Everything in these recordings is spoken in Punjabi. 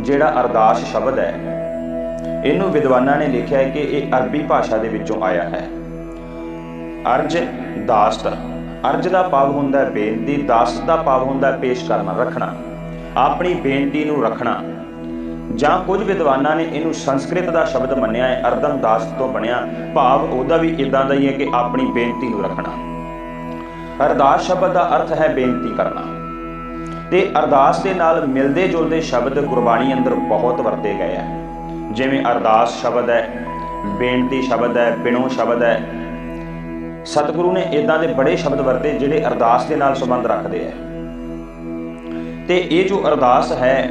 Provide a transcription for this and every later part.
ਜਿਹੜਾ ਅਰਦਾਸ ਸ਼ਬਦ ਹੈ, ਇਹਨੂੰ ਵਿਦਵਾਨਾਂ ਨੇ ਲਿਖਿਆ ਹੈ ਕਿ ਇਹ ਅਰਬੀ ਭਾਸ਼ਾ ਦੇ ਵਿੱਚੋਂ ਆਇਆ ਹੈ। ਅਰਜ ਦਾਸਤ। ਅਰਜ ਦਾ ਭਾਵ ਹੁੰਦਾ ਹੈ ਬੇਨਤੀ, ਦਾਸਤ ਦਾ ਭਾਵ ਹੁੰਦਾ ਹੈ ਪੇਸ਼ ਕਰਨਾ, ਰੱਖਣਾ। ਆਪਣੀ ਬੇਨਤੀ ਨੂੰ ਰੱਖਣਾ। ਜਾਂ ਕੁਝ ਵਿਦਵਾਨਾਂ ਨੇ ਇਹਨੂੰ ਸੰਸਕ੍ਰਿਤ ਦਾ ਸ਼ਬਦ ਮੰਨਿਆ ਹੈ ਅਰਦਨ ਦਾਸਤ ਤੋਂ ਬਣਿਆ ਭਾਵ, ਉਹਦਾ ਵੀ ਇਦਾਂ ਦਾ ਹੀ ਹੈ ਕਿ ਆਪਣੀ ਬੇਨਤੀ ਨੂੰ ਰੱਖਣਾ। ਅਰਦਾਸ ਸ਼ਬਦ ਦਾ ਅਰਥ ਹੈ ਬੇਨਤੀ ਕਰਨਾ। ਤੇ ਅਰਦਾਸ ਦੇ ਨਾਲ ਮਿਲਦੇ ਜੁਲਦੇ ਸ਼ਬਦ ਗੁਰਬਾਣੀ ਅੰਦਰ ਬਹੁਤ ਵਰਤੇ ਗਏ ਆ। ਜਿਵੇਂ ਅਰਦਾਸ ਸ਼ਬਦ ਹੈ, ਬੇਨਤੀ ਸ਼ਬਦ ਹੈ, ਬਿਨੋ ਸ਼ਬਦ ਹੈ। ਸਤਿਗੁਰੂ ਨੇ ਇਦਾਂ ਦੇ ਬੜੇ ਸ਼ਬਦ ਵਰਤੇ ਜਿਹੜੇ ਅਰਦਾਸ ਦੇ ਨਾਲ ਸੰਬੰਧ ਰੱਖਦੇ ਆ। ਤੇ ਇਹ ਜੋ ਅਰਦਾਸ ਹੈ,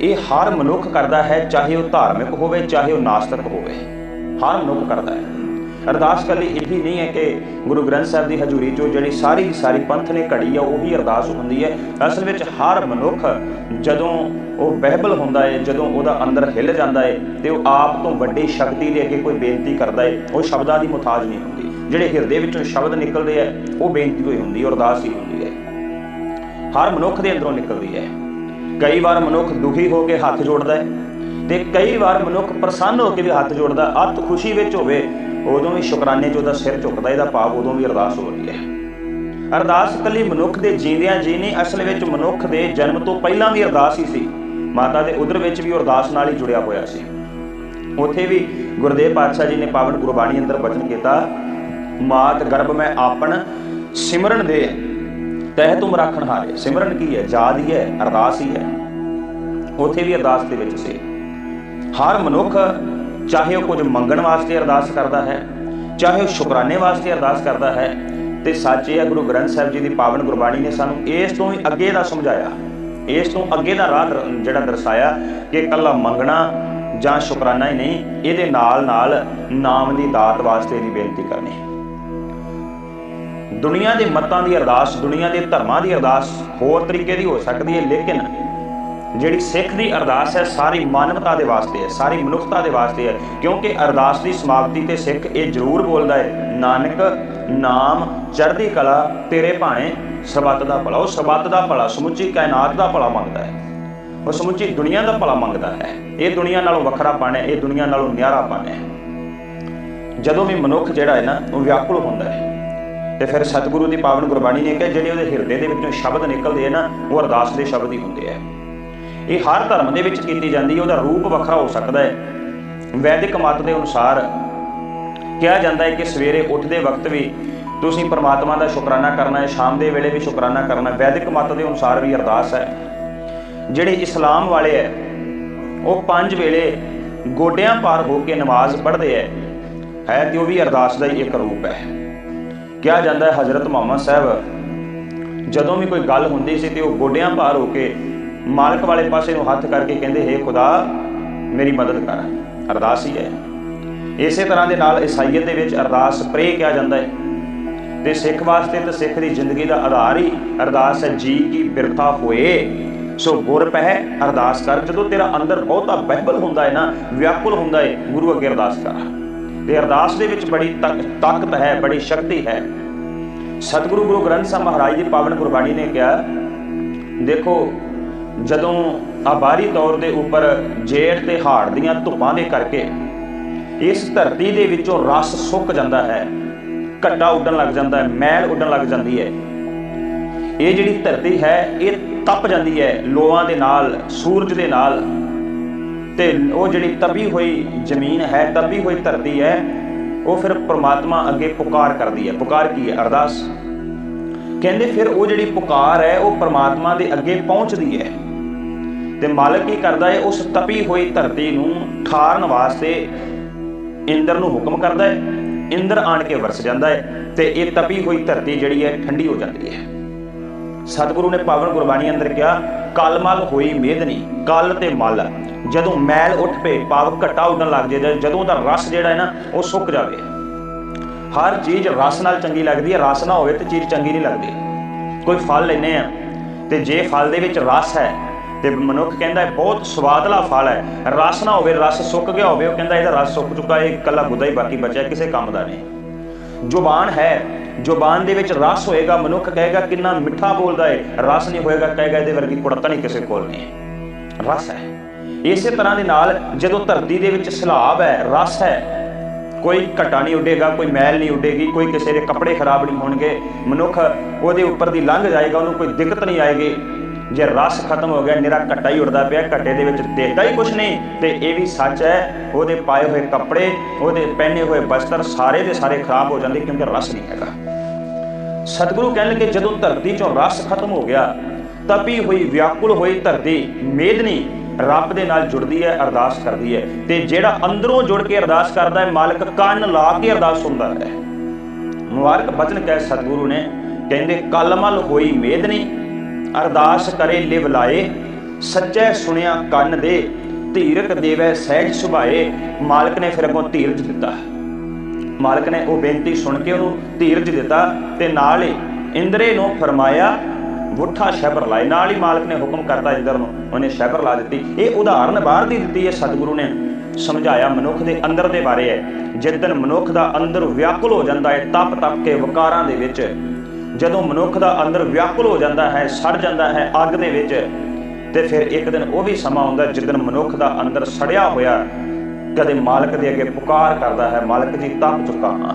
ਇਹ ਹਰ ਮਨੁੱਖ ਕਰਦਾ ਹੈ, ਚਾਹੇ ਉਹ ਧਾਰਮਿਕ ਹੋਵੇ, ਚਾਹੇ ਉਹ ਨਾਸਤਿਕ ਹੋਵੇ। ਹਰ ਮਨੁੱਖ ਕਰਦਾ ਹੈ। ਅਰਦਾਸ ਕੱਲੀ ਇਹੀ ਨਹੀਂ ਹੈ ਕਿ ਗੁਰੂ ਗ੍ਰੰਥ ਸਾਹਿਬ ਦੀ ਹਜ਼ੂਰੀ 'ਚੋਂ ਜਿਹੜੀ ਸਾਰੀ ਸਾਰੀ ਪੰਥ ਨੇ ਘੜੀ ਆ, ਉਹੀ ਅਰਦਾਸ ਹੁੰਦੀ ਹੈ। ਅਸਲ ਵਿੱਚ ਹਰ ਮਨੁੱਖ ਜਦੋਂ ਉਹ ਬਹਿਬਲ ਹੁੰਦਾ ਹੈ ਜਦੋਂ ਉਹਦਾ ਅੰਦਰ ਹਿੱਲ ਜਾਂਦਾ ਹੈ ਤੇ ਉਹ ਆਪ ਤੋਂ ਵੱਡੀ ਸ਼ਕਤੀ ਦੇ ਅੱਗੇ ਕੋਈ ਬੇਨਤੀ ਕਰਦਾ ਹੈ ਉਹ ਸ਼ਬਦਾਂ ਦੀ ਮੁਤਾਜ ਨਹੀਂ ਹੁੰਦੀ। ਜਿਹੜੇ ਹਿਰਦੇ ਵਿੱਚੋਂ ਸ਼ਬਦ ਨਿਕਲਦੇ ਆ, ਉਹ ਬੇਨਤੀ ਹੋਈ ਹੁੰਦੀ ਹੈ ਅਰਦਾਸ ਹੀ ਹੁੰਦੀ ਹੈ। ਹਰ ਮਨੁੱਖ ਦੇ ਅੰਦਰੋਂ ਨਿਕਲਦੀ ਹੈ। ਕਈ ਵਾਰ ਮਨੁੱਖ ਦੁਖੀ ਹੋ ਕੇ ਹੱਥ ਜੋੜਦਾ ਹੈ ਤੇ ਕਈ ਵਾਰ ਮਨੁੱਖ ਪ੍ਰਸੰਨ ਹੋ ਕੇ ਵੀ ਹੱਥ ਜੋੜਦਾ, ਅਤ ਖੁਸ਼ੀ ਵਿੱਚ ਹੋਵੇ ਉਦੋਂ ਵੀ ਸ਼ੁਕਰਾਨੇ 'ਚ ਉਹਦਾ ਸਿਰ ਝੁਕਦਾ, ਇਹਦਾ ਭਾਵ ਉਦੋਂ ਵੀ ਅਰਦਾਸ ਹੋ ਰਹੀ ਹੈ। ਅਰਦਾਸ ਇਕੱਲੀ ਮਨੁੱਖ ਦੇ ਜੀਂਦਿਆਂ ਜੀ ਨਹੀਂ, ਅਸਲ ਵਿੱਚ ਮਨੁੱਖ ਦੇ ਜਨਮ ਤੋਂ ਪਹਿਲਾਂ ਵੀ ਅਰਦਾਸ ਹੀ ਸੀ। ਮਾਤਾ ਦੇ ਉਦਰ ਵਿੱਚ ਵੀ ਅਰਦਾਸ ਨਾਲ ਹੀ ਜੁੜਿਆ ਹੋਇਆ ਸੀ। ਉਥੇ ਵੀ ਗੁਰਦੇਵ ਪਾਤਸ਼ਾਹ ਜੀ ਨੇ ਪਾਵਨ ਗੁਰਬਾਣੀ ਅੰਦਰ ਬਚਨ ਕੀਤਾ, ਮਾਤ ਗਰਭ ਮੈਂ ਆਪਣ, ਸਿਮਰਨ ਦੇ, ਤਹਿ ਤੁਮ ਰੱਖਣ ਹਾਰੇ। ਸਿਮਰਨ ਕੀ ਹੈ? ਯਾਦ ਹੀ ਹੈ, ਅਰਦਾਸ ਹੀ ਹੈ। ਉਥੇ ਵੀ ਅਰਦਾਸ ਦੇ ਵਿੱਚ ਸੀ। ਹਰ ਮਨੁੱਖ ਚਾਹੇ ਉਹ ਕੁਝ ਮੰਗਣ ਵਾਸਤੇ ਅਰਦਾਸ ਕਰਦਾ ਹੈ, ਚਾਹੇ ਉਹ ਸ਼ੁਕਰਾਨੇ ਵਾਸਤੇ ਅਰਦਾਸ ਕਰਦਾ ਹੈ, ਤੇ ਸੱਚ ਇਹ ਹੈ, ਗੁਰੂ ਗ੍ਰੰਥ ਸਾਹਿਬ ਜੀ ਦੀ ਪਾਵਨ ਗੁਰਬਾਣੀ ਨੇ ਸਾਨੂੰ ਇਸ ਤੋਂ ਹੀ ਅੱਗੇ ਦਾ ਸਮਝਾਇਆ, ਇਸ ਤੋਂ ਅੱਗੇ ਦਾ ਰਾਹ ਜਿਹੜਾ ਦਰਸਾਇਆ ਕਿ ਇਕੱਲਾ ਮੰਗਣਾ ਜਾਂ ਸ਼ੁਕਰਾਨਾ ਹੀ ਨਹੀਂ, ਇਹਦੇ ਨਾਲ ਨਾਲ ਨਾਮ ਦੀ ਦਾਤ ਵਾਸਤੇ ਦੀ ਬੇਨਤੀ ਕਰਨੀ ਦੁਨੀਆ ਦੇ ਮਤਾਂ ਦੀ ਅਰਦਾਸ, ਦੁਨੀਆ ਦੇ ਧਰਮਾਂ ਦੀ ਅਰਦਾਸ ਹੋਰ ਤਰੀਕੇ ਦੀ ਹੋ ਸਕਦੀ ਹੈ, ਲੇਕਿਨ ਜਿਹੜੀ ਸਿੱਖ ਦੀ ਅਰਦਾਸ ਹੈ, ਸਾਰੀ ਮਾਨਵਤਾ ਦੇ ਵਾਸਤੇ ਹੈ, ਸਾਰੀ ਮਨੁੱਖਤਾ ਦੇ ਵਾਸਤੇ ਹੈ। ਕਿਉਂਕਿ ਅਰਦਾਸ ਦੀ ਸਮਾਪਤੀ ਤੇ ਸਿੱਖ ਇਹ ਜ਼ਰੂਰ ਬੋਲਦਾ ਹੈ, ਨਾਨਕ ਨਾਮ ਚੜ੍ਹਦੀ ਕਲਾ, ਤੇਰੇ ਭਾਣੇ ਸਰਬੱਤ ਦਾ ਭਲਾ, ਉਹ ਸਰਬੱਤ ਦਾ ਭਲਾ, ਸਮੁੱਚੀ ਕਾਇਨਾਤ ਦਾ ਭਲਾ ਮੰਗਦਾ ਹੈ। ਉਹ ਸਮੁੱਚੀ ਦੁਨੀਆ ਦਾ ਭਲਾ ਮੰਗਦਾ ਹੈ। ਇਹ ਦੁਨੀਆ ਨਾਲੋਂ ਵੱਖਰਾ ਪਣ ਹੈ, ਇਹ ਦੁਨੀਆ ਨਾਲੋਂ ਨਿਆਰਾ ਪਣ ਹੈ। ਜਦੋਂ ਵੀ ਮਨੁੱਖ ਜਿਹੜਾ ਹੈ ਨਾ, ਉਹ ਵਿਆਕੁਲ ਹੁੰਦਾ ਹੈ। ਤੇ ਫਿਰ ਸਤਿਗੁਰੂ ਦੀ ਪਾਵਨ ਗੁਰਬਾਣੀ ਨੇ ਕਿਹਾ, ਜਿਹੜੇ ਉਹਦੇ ਹਿਰਦੇ ਦੇ ਵਿੱਚੋਂ ਸ਼ਬਦ ਨਿਕਲਦੇ ਆ ਨਾ, ਉਹ ਅਰਦਾਸ ਦੇ ਸ਼ਬਦ ਹੀ ਹੁੰਦੇ ਆ। ਇਹ ਹਰ ਧਰਮ ਦੇ ਵਿੱਚ ਕੀਤੀ ਜਾਂਦੀ ਹੈ, ਉਹਦਾ ਰੂਪ ਵੱਖਰਾ ਹੋ ਸਕਦਾ ਹੈ। ਵੈਦਿਕ ਮਤ ਦੇ ਅਨੁਸਾਰ ਕਿਹਾ ਜਾਂਦਾ ਹੈ ਕਿ ਸਵੇਰੇ ਉੱਠਦੇ ਵਕਤ ਵੀ ਤੁਸੀਂ ਪਰਮਾਤਮਾ ਦਾ ਸ਼ੁਕਰਾਨਾ ਕਰਨਾ ਹੈ, ਸ਼ਾਮ ਦੇ ਵੇਲੇ ਵੀ ਸ਼ੁਕਰਾਨਾ ਕਰਨਾ ਵੈਦਿਕ ਮਤ ਦੇ ਅਨੁਸਾਰ ਵੀ ਅਰਦਾਸ ਹੈ। ਜਿਹੜੇ ਇਸਲਾਮ ਵਾਲੇ ਹੈ, ਉਹ ਪੰਜ ਵੇਲੇ ਗੋਡਿਆਂ ਪਾਰ ਹੋ ਕੇ ਨਮਾਜ਼ ਪੜ੍ਹਦੇ ਹੈ ਹੈ ਤੇ ਉਹ ਵੀ ਅਰਦਾਸ ਦਾ ਹੀ ਇੱਕ ਰੂਪ ਹੈ। ਕਿਹਾ ਜਾਂਦਾ ਹੈ, ਹਜ਼ਰਤ ਮੁਹੰਮਦ ਸਾਹਿਬ, ਜਦੋਂ ਵੀ ਕੋਈ ਗੱਲ ਹੁੰਦੀ ਸੀ ਤੇ ਉਹ ਗੋਡਿਆਂ ਪਾਰ ਹੋ ਕੇ ਮਾਲਕ ਵਾਲੇ ਪਾਸੇ ਨੂੰ ਹੱਥ ਕਰਕੇ ਕਹਿੰਦੇ, ਹੇ ਖੁਦਾ, ਮੇਰੀ ਮਦਦ ਕਰ। ਅਰਦਾਸ ਹੀ ਹੈ। ਇਸੇ ਤਰ੍ਹਾਂ ਦੇ ਨਾਲ ਈਸਾਈਅਤ ਦੇ ਵਿੱਚ ਅਰਦਾਸ ਪ੍ਰੇ ਕਿਹਾ ਜਾਂਦਾ ਹੈ। ਤੇ ਸਿੱਖ ਵਾਸਤੇ ਤਾਂ ਸਿੱਖ ਦੀ ਜ਼ਿੰਦਗੀ ਦਾ ਆਧਾਰ ਹੀ ਅਰਦਾਸ ਹੈ, ਜੀ ਕੀ ਬਿਰਥਾ ਹੋਏ, ਸੋ ਗੁਰ ਪਹਿ ਅਰਦਾਸ ਕਰ। ਜਦੋਂ ਤੇਰਾ ਅੰਦਰ ਬਹੁਤਾ ਬਹਿਬਲ ਹੁੰਦਾ ਹੈ ਨਾ, ਵਿਆਕੁਲ ਹੁੰਦਾ ਹੈ, ਗੁਰੂ ਅੱਗੇ ਅਰਦਾਸ ਕਰ। ਤੇ ਅਰਦਾਸ ਦੇ ਵਿੱਚ ਬੜੀ ਤਕ- ਤਾਕਤ ਹੈ, ਬੜੀ ਸ਼ਕਤੀ ਹੈ। ਸਤਿਗੁਰੂ ਗੁਰੂ ਗ੍ਰੰਥ ਸਾਹਿਬ ਮਹਾਰਾਜ ਦੀ ਪਾਵਨ ਗੁਰਬਾਣੀ ਨੇ ਕਿਹਾ, ਦੇਖੋ ਜਦੋਂ ਆਬਾਰੀ ਤੌਰ ਦੇ ਉੱਪਰ ਜੇਠ ਤੇ ਹਾੜ ਦੀਆਂ ਧੁੱਪਾਂ ਦੇ ਕਰਕੇ ਇਸ ਧਰਤੀ ਦੇ ਵਿੱਚੋਂ ਰਸ ਸੁੱਕ ਜਾਂਦਾ ਹੈ, ਘੱਟਾ ਉੱਡਣ ਲੱਗ ਜਾਂਦਾ ਹੈ, ਮੈਲ ਉੱਡਣ ਲੱਗ ਜਾਂਦੀ ਹੈ। ਇਹ ਜਿਹੜੀ ਧਰਤੀ ਹੈ, ਇਹ ਤਪ ਜਾਂਦੀ ਹੈ ਲੋਹਾਂ ਦੇ ਨਾਲ, ਸੂਰਜ ਦੇ ਨਾਲ। ਤੇ ਉਹ ਜਿਹੜੀ ਤਪੀ ਹੋਈ ਜ਼ਮੀਨ ਹੈ, ਤਪੀ ਹੋਈ ਧਰਤੀ ਹੈ, ਉਹ ਫਿਰ ਪ੍ਰਮਾਤਮਾ ਅੱਗੇ ਪੁਕਾਰ ਕਰਦੀ ਹੈ। ਪੁਕਾਰ ਕੀ ਹੈ? ਅਰਦਾਸ। ਕਹਿੰਦੇ ਫਿਰ ਉਹ ਜਿਹੜੀ ਪੁਕਾਰ ਹੈ, ਉਹ ਪ੍ਰਮਾਤਮਾ ਦੇ ਅੱਗੇ ਪਹੁੰਚਦੀ ਹੈ। ਤੇ ਮਾਲਕ ਕੀ ਕਰਦਾ ਹੈ? ਉਸ ਤਪੀ ਹੋਈ ਧਰਤੀ ਨੂੰ ਠਾਰਨ ਵਾਸਤੇ ਇੰਦਰ ਨੂੰ ਹੁਕਮ ਕਰਦਾ ਹੈ। ਇੰਦਰ ਆਣ ਕੇ ਵਰਸ ਜਾਂਦਾ ਹੈ ਤੇ ਇਹ ਤਪੀ ਹੋਈ ਧਰਤੀ ਜਿਹੜੀ ਹੈ, ਠੰਡੀ ਹੋ ਜਾਂਦੀ ਹੈ। ਸਤਿਗੁਰੂ ਨੇ ਪਾਵਨ ਗੁਰਬਾਣੀ ਅੰਦਰ ਕਿਹਾ, ਕਲ ਮਲ ਹੋਈ ਮੇਦਨੀ ਕਲ ਤੇ ਮਲ। ਜਦੋਂ ਮੈਲ ਉੱਠ ਪਏ ਪਾਵ ਘਟਾ ਉੱਡਣ ਲੱਗ ਜੇ ਜਦੋਂ ਉਹਦਾ ਰਸ ਜਿਹੜਾ ਹੈ ਨਾ, ਉਹ ਸੁੱਕ ਜਾਵੇ। ਹਰ ਚੀਜ਼ ਰਸ ਨਾਲ ਚੰਗੀ ਲੱਗਦੀ ਹੈ, ਰਸ ਨਾ ਹੋਵੇ ਤੇ ਚੀਜ਼ ਚੰਗੀ ਨਹੀਂ ਲੱਗਦੀ। ਕੋਈ ਫਲ ਲੈਨੇ ਆ ਤੇ ਜੇ ਫਲ ਦੇ ਵਿੱਚ ਰਸ ਹੈ ਤੇ ਮਨੁੱਖ ਕਹਿੰਦਾ ਬਹੁਤ ਸਵਾਦਲਾ ਫਲ ਹੈ। ਰਸ ਨਾ ਹੋਵੇ, ਰਸ ਸੁੱਕ ਗਿਆ ਹੋਵੇ, ਉਹ ਕਹਿੰਦਾ ਇਹਦਾ ਰਸ ਸੁੱਕ ਚੁੱਕਾ ਇਹ ਇਕੱਲਾ ਗੁੱਦਾ ਹੀ ਬਾਕੀ ਬਚਿਆ, ਕਿਸੇ ਕੰਮ ਦਾ ਨਹੀਂ। ਜ਼ੁਬਾਨ ਹੈ, ਜ਼ੁਬਾਨ ਦੇ ਵਿੱਚ ਰਸ ਹੋਏਗਾ, ਮਨੁੱਖ ਕਹੇਗਾ, ਕਿੰਨਾ ਮਿੱਠਾ ਬੋਲਦਾ ਹੈ ਰਸ ਨਹੀਂ ਹੋਏਗਾ, ਕਹੇਗਾ ਇਹਦੇ ਵਰਗੀ ਕੁੜਤਾ ਨਹੀਂ ਕਿਸੇ ਕੋਲ ਨਹੀਂ। ਰਸ ਹੈ। ਇਸੇ ਤਰ੍ਹਾਂ ਦੇ ਨਾਲ ਜਦੋਂ ਧਰਤੀ ਦੇ ਵਿੱਚ ਸਲਾਬ ਹੈ, ਰਸ ਹੈ, ਕੋਈ ਘਟਾ ਨਹੀਂ ਉੱਡੇਗਾ, ਕੋਈ ਮੈਲ ਨਹੀਂ ਉੱਡੇਗੀ, ਕੋਈ ਕਿਸੇ ਦੇ ਕੱਪੜੇ ਖਰਾਬ ਨਹੀਂ ਹੋਣਗੇ, ਮਨੁੱਖ ਉਹਦੇ ਉੱਪਰ ਦੀ ਲੰਘ ਜਾਏਗਾ, ਉਹਨੂੰ ਕੋਈ ਦਿੱਕਤ ਨਹੀਂ ਆਏਗੀ। ਜੇ ਰਸ ਖਤਮ ਹੋ ਗਿਆ, ਨਿਰਾ ਘਟਾ ਹੀ ਉੱਡਦਾ ਪਿਆ, ਘਟੇ ਦੇ ਵਿੱਚ ਦੇਖਦਾ ਹੀ ਕੁਝ ਨਹੀਂ। ਤੇ ਇਹ ਵੀ ਸੱਚ ਹੈ, ਉਹਦੇ ਪਾਏ ਹੋਏ ਕੱਪੜੇ, ਉਹਦੇ ਪਹਿਨੇ ਹੋਏ ਬਸਤਰ ਸਾਰੇ ਦੇ ਸਾਰੇ ਖਰਾਬ ਹੋ ਜਾਂਦੇ ਕਿਉਂਕਿ ਰਸ ਨਹੀਂ ਹੈਗਾ। ਸਤਿਗੁਰੂ ਕਹਿਣ ਲੱਗੇ, ਜਦੋਂ ਧਰਤੀ ਚੋਂ ਰਸ ਖਤਮ ਹੋ ਗਿਆ, ਤਪੀ ਹੋਈ, ਵਿਆਕੁਲ ਹੋਈ ਧਰਤੀ ਮੇਦਨੀ ਰੱਬ ਦੇ ਨਾਲ ਜੁੜਦੀ ਹੈ, ਅਰਦਾਸ ਕਰਦੀ ਹੈ। ਤੇ ਜਿਹੜਾ ਅੰਦਰੋਂ ਜੁੜ ਕੇ ਅਰਦਾਸ ਕਰਦਾ ਹੈ, ਮਾਲਕ ਕੰਨ ਲਾ ਕੇ ਅਰਦਾਸ ਸੁਣਦਾ ਹੈ। ਮੁਬਾਰਕ ਬਚਨ ਕਹਿ ਸਤਿਗੁਰੂ ਨੇ, ਕਹਿੰਦੇ, ਕਲਮਲ ਹੋਈ ਮੇਦਨੀ ਅਰਦਾਸ ਕਰੇ ਲਿਵ ਲਾਏ, ਸੱਚੇ ਸੁਣਿਆ ਕੰਨ ਦੇ, ਧੀਰਕ ਦੇਵੈ ਸਹਿਜ ਸੁਭਾਏ। ਮਾਲਕ ਨੇ ਫਿਰ ਅੱਗੋਂ ਧੀਰਜ ਦਿੱਤਾ। ਮਾਲਕ ਨੇ ਉਹ ਬੇਨਤੀ ਸੁਣ ਕੇ ਉਹਨੂੰ ਧੀਰਜ ਦਿੱਤਾ ਤੇ ਨਾਲ ਹੀ ਇੰਦਰੇ ਨੂੰ ਫਰਮਾਇਆ ਮੁੱਠਾ ਸ਼ਬਰ ਲਾਏ। ਨਾਲ ਹੀ ਮਾਲਕ ਨੇ ਹੁਕਮ ਕਰਤਾ ਇੰਦਰ ਨੂੰ, ਉਹਨੇ ਸ਼ਬਰ ਲਾ ਦਿੱਤੀ। ਇਹ ਉਦਾਹਰਨ ਬਾਹਰ ਦੀ ਦਿੱਤੀ ਹੈ ਸਤਿਗੁਰੂ ਨੇ। ਸਮਝਾਇਆ ਮਨੁੱਖ ਦੇ ਅੰਦਰ ਦੇ ਬਾਰੇ ਹੈ। ਜਿੱਦਨ ਮਨੁੱਖ ਦਾ ਅੰਦਰ ਵਿਆਕੁਲ ਹੋ ਜਾਂਦਾ ਹੈ, ਤਪ ਤਪ ਕੇ ਵਿਕਾਰਾਂ ਦੇ ਵਿੱਚ ਜਦੋਂ ਮਨੁੱਖ ਦਾ ਅੰਦਰ ਵਿਆਕੁਲ ਹੋ ਜਾਂਦਾ ਹੈ, ਸੜ ਜਾਂਦਾ ਹੈ ਅੱਗ ਦੇ ਵਿੱਚ, ਤੇ ਫਿਰ ਇੱਕ ਦਿਨ ਉਹ ਵੀ ਸਮਾਂ ਆਉਂਦਾ ਜਿੱਦਨ ਮਨੁੱਖ ਦਾ ਅੰਦਰ ਸੜਿਆ ਹੋਇਆ ਕਦੇ ਮਾਲਕ ਦੇ ਅੱਗੇ ਪੁਕਾਰ ਕਰਦਾ ਹੈ, ਮਾਲਕ ਜੀ ਤਪ ਚੁੱਕਾ ਹਾਂ।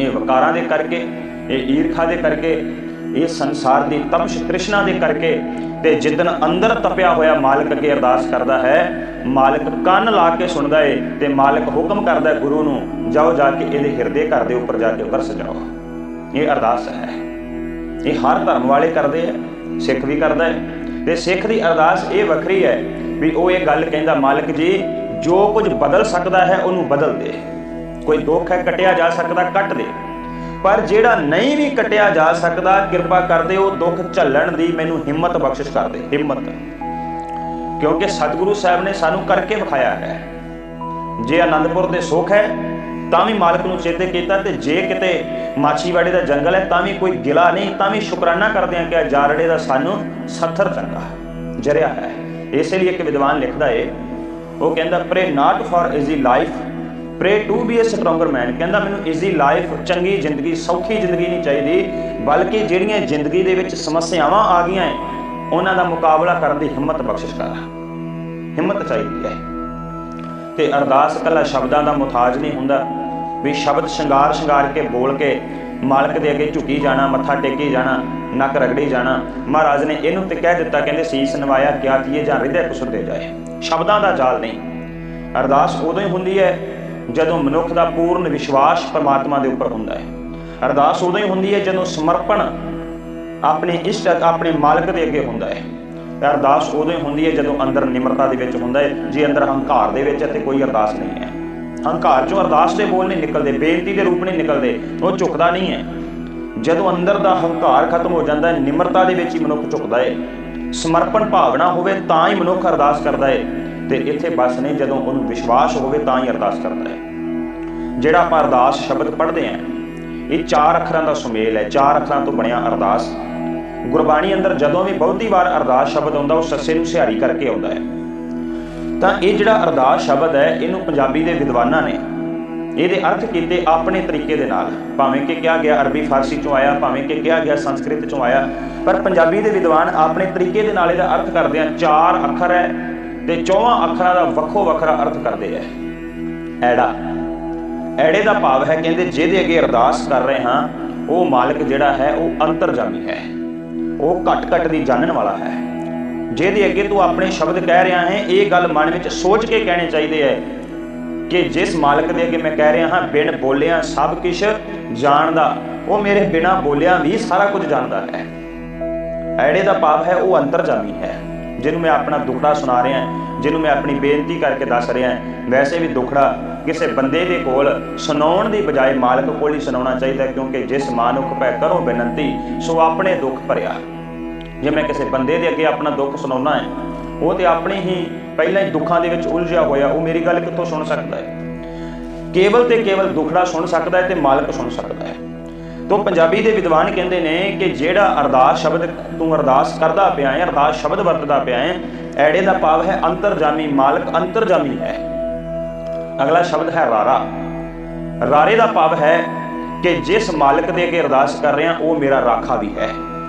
ਇਹ ਵਕਾਰਾਂ ਦੇ ਕਰਕੇ, ਇਹ ਈਰਖਾ ਦੇ ਕਰਕੇ, ਇਹ ਸੰਸਾਰ ਦੀ ਤਪਸ਼ ਤ੍ਰਿਸ਼ਨਾ ਦੇ ਕਰਕੇ, ਤੇ ਜਿੱਦਨ ਅੰਦਰ ਤਪਿਆ ਹੋਇਆ ਮਾਲਕ ਅੱਗੇ ਅਰਦਾਸ ਕਰਦਾ ਹੈ, ਮਾਲਕ ਕੰਨ ਲਾ ਕੇ ਸੁਣਦਾ ਏ ਤੇ ਮਾਲਕ ਹੁਕਮ ਕਰਦਾ ਗੁਰੂ ਨੂੰ, ਜਾਓ ਜਾ ਕੇ ਇਹਦੇ ਹਿਰਦੇ ਘਰ ਦੇ ਉੱਪਰ ਜਾ ਕੇ ਵਰਸ ਜਾਓ। ਇਹ ਅਰਦਾਸ ਹੈ। ਇਹ ਹਰ ਧਰਮ ਵਾਲੇ ਕਰਦੇ ਆ ਸਿੱਖ ਵੀ ਕਰਦਾ ਹੈ। ਤੇ ਸਿੱਖ ਦੀ ਅਰਦਾਸ ਇਹ ਵੱਖਰੀ ਹੈ ਵੀ ਉਹ ਇਹ ਗੱਲ ਕਹਿੰਦਾ, ਮਾਲਕ ਜੀ, ਜੋ ਕੁਝ ਬਦਲ ਸਕਦਾ ਹੈ, ਉਹਨੂੰ ਬਦਲ ਦੇ। ਕੋਈ ਦੁੱਖ ਹੈ, ਕਟਿਆ ਜਾ ਸਕਦਾ, ਕੱਟ ਦੇ। ਪਰ ਜਿਹੜਾ ਨਹੀਂ ਵੀ ਕਟਿਆ ਜਾ ਸਕਦਾ, ਕਿਰਪਾ ਕਰਦੇ ਉਹ ਦੁੱਖ ਝੱਲਣ ਦੀ ਮੈਨੂੰ ਹਿੰਮਤ ਬਖਸ਼ਿਸ਼ ਕਰ ਦੇ, ਹਿੰਮਤ। ਕਿਉਂਕਿ ਸਤਿਗੁਰੂ ਸਾਹਿਬ ਨੇ ਸਾਨੂੰ ਕਰਕੇ ਵਿਖਾਇਆ ਹੈ। ਜੇ ਆਨੰਦਪੁਰ ਦੇ ਸੁੱਖ ਹੈ ਤਾਂ ਵੀ ਮਾਲਕ ਨੂੰ ਚੇਤੇ ਕੀਤਾ ਤੇ ਜੇ ਕਿਤੇ ਮਾਛੀਵਾੜੇ ਦਾ ਜੰਗਲ ਹੈ, ਤਾਂ ਵੀ ਕੋਈ ਗਿਲਾ ਨਹੀਂ, ਤਾਂ ਵੀ ਸ਼ੁਕਰਾਨਾ ਕਰਦੇ ਆ ਕਿ ਜਾਰੜੇ ਦਾ ਸਾਨੂੰ ਸੱਥਰ ਚੰਗਾ ਜਰਿਆ ਹੈ। ਇਸੇ ਲਈ ਇੱਕ ਵਿਦਵਾਨ ਲਿਖਦਾ ਏ, ਉਹ ਕਹਿੰਦਾ pray not for easy life pray to be a stronger man ਕਹਿੰਦਾ, ਮੈਨੂੰ ਇਜ਼ੀ ਲਾਈਫ ਚੰਗੀ ਜ਼ਿੰਦਗੀ, ਸੌਖੀ ਜ਼ਿੰਦਗੀ ਨਹੀਂ ਚਾਹੀਦੀ, ਬਲਕਿ ਜਿਹੜੀਆਂ ਜ਼ਿੰਦਗੀ ਦੇ ਵਿੱਚ ਸਮੱਸਿਆਵਾਂ ਆ ਗਈਆਂ ਹੈ ਉਹਨਾਂ ਦਾ ਮੁਕਾਬਲਾ ਕਰਨ ਦੀ ਹਿੰਮਤ ਬਖਸ਼ਿਸ਼ ਕਰ। ਹਿੰਮਤ ਚਾਹੀਦੀ ਹੈ। ਤੇ ਅਰਦਾਸ ਕੱਲਾ ਸ਼ਬਦਾਂ ਦਾ ਮੁਤਾਜ ਨਹੀਂ ਹੁੰਦਾ। ਵੀ ਸ਼ਬਦ ਸ਼ਿੰਗਾਰ ਸ਼ਿੰਗਾਰ ਕੇ ਬੋਲ ਕੇ ਮਾਲਕ ਦੇ ਅੱਗੇ ਝੁਕੀ ਜਾਣਾ, ਮੱਥਾ ਟੇਕੀ ਜਾਣਾ, ਨੱਕ ਰਗੜੀ ਜਾਣਾ। ਮਹਾਰਾਜ ਨੇ ਇਹਨੂੰ ਤੇ ਕਹਿ ਦਿੱਤਾ, ਕਹਿੰਦੇ ਸੀਸ ਨਵਾਇਆ, ਕਿਆ ਕੀਏ ਜਾਂ ਹਿਰਦੇ ਕੁਸਰਦੇ ਜਾਏ। ਸ਼ਬਦਾਂ ਦਾ ਜਾਲ ਨਹੀਂ। ਅਰਦਾਸ ਉਦੋਂ ਹੀ ਹੁੰਦੀ ਹੈ ਜਦੋਂ ਮਨੁੱਖ ਦਾ ਪੂਰਨ ਵਿਸ਼ਵਾਸ ਪਰਮਾਤਮਾ ਦੇ ਉੱਪਰ ਹੁੰਦਾ ਹੈ। ਅਰਦਾਸ ਉਦੋਂ ਹੀ ਹੁੰਦੀ ਹੈ ਜਦੋਂ ਸਮਰਪਣ ਆਪਣੇ ਇਸ਼ਟ ਆਪਣੇ ਮਾਲਕ ਦੇ ਅੱਗੇ ਹੁੰਦਾ ਹੈ। ਤੇ ਅਰਦਾਸ ਉਦੋਂ ਹੀ ਹੁੰਦੀ ਹੈ ਜਦੋਂ ਅੰਦਰ ਨਿਮਰਤਾ ਦੇ ਵਿੱਚ ਹੁੰਦਾ ਹੈ, ਜੇ ਅੰਦਰ ਹੰਕਾਰ ਦੇ ਵਿੱਚ ਹੈ ਤੇ ਕੋਈ ਅਰਦਾਸ ਨਹੀਂ ਹੈ। ਹੰਕਾਰ ਚੋਂ ਅਰਦਾਸ ਦੇ ਬੋਲ ਨਹੀਂ ਨਿਕਲਦੇ, ਬੇਨਤੀ ਦੇ ਰੂਪ ਨਹੀਂ ਨਿਕਲਦੇ, ਉਹ ਝੁਕਦਾ ਨਹੀਂ ਹੈ। ਜਦੋਂ ਅੰਦਰ ਦਾ ਹੰਕਾਰ ਖਤਮ ਹੋ ਜਾਂਦਾ ਹੈ, ਨਿਮਰਤਾ ਦੇ ਵਿੱਚ ਹੀ ਮਨੁੱਖ ਝੁਕਦਾ ਹੈ। ਸਮਰਪਣ ਭਾਵਨਾ ਹੋਵੇ ਤਾਂ ਹੀ ਮਨੁੱਖ ਅਰਦਾਸ ਕਰਦਾ ਹੈ ਤੇ ਇੱਥੇ ਬਸ ਨਹੀਂ ਜਦੋਂ ਉਹਨੂੰ ਵਿਸ਼ਵਾਸ ਹੋਵੇ ਤਾਂ ਹੀ ਅਰਦਾਸ ਕਰਦਾ ਹੈ। ਜਿਹੜਾ ਆਪਾਂ ਅਰਦਾਸ ਸ਼ਬਦ ਪੜ੍ਹਦੇ ਆਂ ਇਹ ਚਾਰ ਅੱਖਰਾਂ ਦਾ ਸੁਮੇਲ ਹੈ, ਚਾਰ ਅੱਖਰਾਂ ਤੋਂ ਬਣਿਆ ਅਰਦਾਸ। ਗੁਰਬਾਣੀ ਅੰਦਰ ਜਦੋਂ ਵੀ ਬਹੁਤੀ ਵਾਰ ਅਰਦਾਸ ਸ਼ਬਦ ਆਉਂਦਾ ਉਹ ਸੱਸੇ ਨੂੰ ਸਿਹਾਰੀ ਕਰਕੇ ਆਉਂਦਾ ਹੈ। ਤਾਂ ਇਹ ਜਿਹੜਾ ਅਰਦਾਸ ਸ਼ਬਦ ਹੈ, ਇਹਨੂੰ ਪੰਜਾਬੀ ਦੇ ਵਿਦਵਾਨਾਂ ਨੇ ਇਹਦੇ ਅਰਥ ਕੀਤੇ ਆਪਣੇ ਤਰੀਕੇ ਦੇ ਨਾਲ। ਭਾਵੇਂ ਕਿ ਕਿਹਾ ਗਿਆ ਅਰਬੀ ਫਾਰਸੀ ਚੋਂ ਆਇਆ, ਭਾਵੇਂ ਕਿ ਕਿਹਾ ਗਿਆ ਸੰਸਕ੍ਰਿਤ ਚੋਂ ਆਇਆ, ਪਰ ਪੰਜਾਬੀ ਦੇ ਵਿਦਵਾਨ ਆਪਣੇ ਤਰੀਕੇ ਦੇ ਨਾਲ ਇਹਦਾ ਅਰਥ ਕਰਦੇ ਆ, ਚਾਰ ਅੱਖਰ ਹੈ ਤੇ ਚੌਵਾਂ ਅੱਖਰਾਂ ਦਾ ਵੱਖੋ ਵੱਖਰਾ ਅਰਥ ਕਰਦੇ ਆ। ਐੜਾ। ਐੜੇ ਦਾ ਭਾਵ ਹੈ, ਕਹਿੰਦੇ ਜਿਹਦੇ ਅੱਗੇ ਅਰਦਾਸ ਕਰ ਰਹੇ ਹਾਂ, ਉਹ ਮਾਲਕ ਜਿਹੜਾ ਹੈ, ਉਹ ਅੰਤਰਜਾਮੀ ਹੈ। ਉਹ ਘਟ ਘਟ ਦੀ ਜਾਣਨ ਵਾਲਾ ਹੈ। ਜਿਹਦੇ ਅੱਗੇ ਤੂੰ ਆਪਣੇ ਸ਼ਬਦ ਕਹਿ ਰਿਹਾ ਹੈ, ਇਹ ਗੱਲ ਮਨ ਵਿੱਚ ਸੋਚ ਕੇ ਕਹਿਣੇ ਚਾਹੀਦੇ ਹੈ ਕਿ ਜਿਸ ਮਾਲਕ ਦੇ ਅੱਗੇ ਮੈਂ ਕਹਿ ਰਿਹਾ ਹਾਂ, ਬਿਨ ਬੋਲਿਆ ਸਭ ਕੁਝ ਜਾਣਦਾ, ਉਹ ਮੇਰੇ ਬਿਨਾ ਬੋਲਿਆ ਵੀ ਸਾਰਾ ਕੁਝ ਜਾਣਦਾ ਹੈ। ਐੜੇ ਦਾ ਭਾਵ ਹੈ, ਉਹ ਅੰਤਰ ਜਾਮੀ ਹੈ। ਜਿਹਨੂੰ ਮੈਂ ਆਪਣਾ ਦੁਖੜਾ ਸੁਣਾ ਰਿਹਾ ਜਿਹਨੂੰ ਮੈਂ ਆਪਣੀ ਬੇਨਤੀ ਕਰਕੇ ਦੱਸ ਰਿਹਾ ਵੈਸੇ ਵੀ ਦੁਖੜਾ ਕਿਸੇ ਬੰਦੇ ਦੇ ਕੋਲ ਸੁਣਾਉਣ ਦੀ ਬਜਾਏ ਮਾਲਕ ਕੋਲ ਹੀ ਸੁਣਾਉਣਾ ਚਾਹੀਦਾ ਕਿਉਂਕਿ ਜਿਸ ਮਾਨੁਖ ਪੈ ਕਰੋ ਬੇਨਤੀ, ਸੋ ਆਪਣੇ ਦੁੱਖ ਭਰਿਆ। ਜੇ ਮੈਂ ਕਿਸੇ ਬੰਦੇ ਦੇ ਅੱਗੇ ਆਪਣਾ ਦੁੱਖ ਸੁਣਾਉਣਾ ਹੈ, ਉਹ ਤੇ ਆਪਣੇ ਹੀ ਪਹਿਲਾਂ ਹੀ ਦੁੱਖਾਂ ਦੇ ਵਿੱਚ ਉਲਝਿਆ ਹੋਇਆ, ਉਹ ਮੇਰੀ ਗੱਲ ਕਿੱਥੋਂ ਸੁਣ ਸਕਦਾ ਹੈ? ਕੇਵਲ ਤੇ ਕੇਵਲ ਦੁਖੜਾ ਸੁਣ ਸਕਦਾ ਹੈ ਤੇ ਮਾਲਕ ਸੁਣ ਸਕਦਾ ਹੈ। ਤੋਂ ਪੰਜਾਬੀ ਦੇ ਵਿਦਵਾਨ ਕਹਿੰਦੇ ਨੇ ਕਿ ਜਿਹੜਾ ਅਰਦਾਸ ਸ਼ਬਦ ਤੂੰ ਅਰਦਾਸ ਕਰਦਾ ਪਿਆ ਹੈ, ਅਰਦਾਸ ਸ਼ਬਦ ਵਰਤਦਾ ਪਿਆ ਹੈ, ਐੜੇ ਦਾ ਭਾਵ ਹੈ ਅੰਤਰਜਾਮੀ ਮਾਲਕ, ਅੰਤਰਜਾਮੀ ਹੈ। ਅਗਲਾ ਸ਼ਬਦ ਹੈ ਰਾਰਾ। ਰਾਰੇ ਦਾ ਭਾਵ ਹੈ ਕਿ ਜਿਸ ਮਾਲਕ ਦੇ ਅੱਗੇ ਅਰਦਾਸ ਕਰ ਰਿਹਾ, ਉਹ ਮੇਰਾ ਰਾਖਾ ਵੀ ਹੈ।